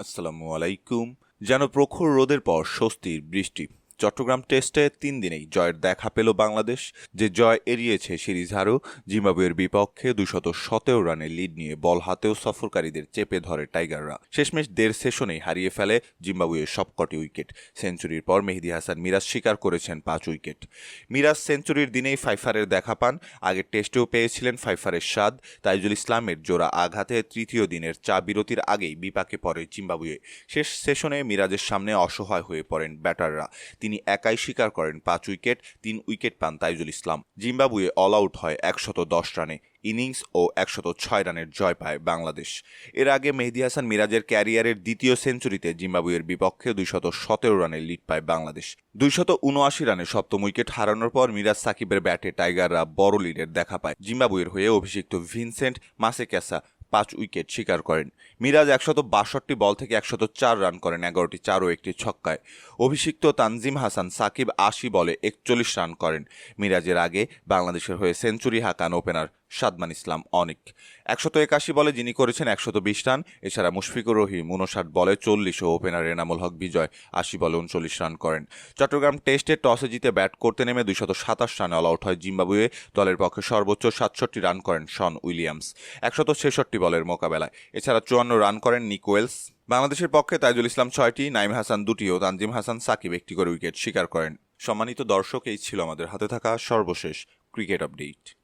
আসসালামু আলাইকুম। যেন প্রখর রোদের পর স্বস্তির বৃষ্টি। চট্টগ্রাম টেস্টে তিন দিনেই জয়ের দেখা পেল বাংলাদেশ। যে জয় এড়িয়েছে সিরিজ হারও জিম্বাবুয়ের বিপক্ষে দুশত সতেরো রানের লিড নিয়ে বল হাতেও সফরকারীদের চেপে ধরে টাইগাররা। শেষমেশ দেড় সেশনেই হারিয়ে ফেলে জিম্বাবুয়ের সবকটি উইকেট। সেঞ্চুরির পর মেহেদি হাসান মিরাজ স্বীকার করেছেন পাঁচ উইকেট। মিরাজ সেঞ্চুরির দিনেই ফাইফারের দেখা পান। আগের টেস্টেও পেয়েছিলেন ফাইফারের স্বাদ। তাইজুল ইসলামের জোড়া আঘাতে তৃতীয় দিনের চা বিরতির আগেই বিপাকে পড়ে জিম্বাবুয়ে। শেষ সেশনে মিরাজের সামনে অসহায় হয়ে পড়েন ব্যাটাররা। তিনি একাই স্বীকার করেন, পাঁচ উইকেট, তিন উইকেট পান Taijul Islam. Zimbabwe all out হয় একশত দশ রানে, ইনিংস ও একশত ছয় রানের জয় পায় বাংলাদেশ। এর আগে মেহেদি হাসান মিরাজের ক্যারিয়ারের দ্বিতীয় সেঞ্চুরিতে জিম্বাবুয়ের বিপক্ষে দুইশত সতেরো রানের লিড পায় বাংলাদেশ। দুইশত উনআশি রানে সপ্তম উইকেট হারানোর পর মিরাজ সাকিবের ব্যাটে টাইগাররা বড় লিডের দেখা পায়। জিম্বাবুয়ের হয়ে অভিষিক্ত ভিনসেন্ট মাসেক্যাসা পাঁচ উইকেট শিকার করেন। মিরাজ একশত বাষট্টি বল থেকে একশত চার রান করেন, এগারোটি চার ও একটি ছক্কায়। অভিষিক্ত তানজিম হাসান সাকিব আশি বলে একচল্লিশ রান করেন। মিরাজের আগে বাংলাদেশের হয়ে সেঞ্চুরি হাঁকান ওপেনার সাদমান ইসলাম অনিক। একশত একাশি বলে যিনি করেছেন একশত বিশ রান, এছাড়া মুশফিকুর রহিম উনষাট বলে চল্লিশ ও ওপেনার এনামুল হক বিজয় আশি বলে উনচল্লিশ রান করেন। চট্টগ্রাম টেস্টে টসে জিতে ব্যাট করতে নেমে দুইশত সাতাশ রানে অল আউট হয় জিম্বাবুয়ে। দলের পক্ষে সর্বোচ্চ সাতষট্টি রান করেন শন উইলিয়ামস। একশত ছেষট্টি বলের মোকাবেলায়। এছাড়া চুয়ান্ন রান করেন নিকোয়েলস বাংলাদেশের পক্ষে তাইজুল ইসলাম ছয়টি, নাইম হাসান দুটি ও তানজিম হাসান সাকিব একটি করে উইকেট শিকার করেন। সম্মানিত দর্শক, এই ছিল আমাদের হাতে থাকা সর্বশেষ ক্রিকেট আপডেট।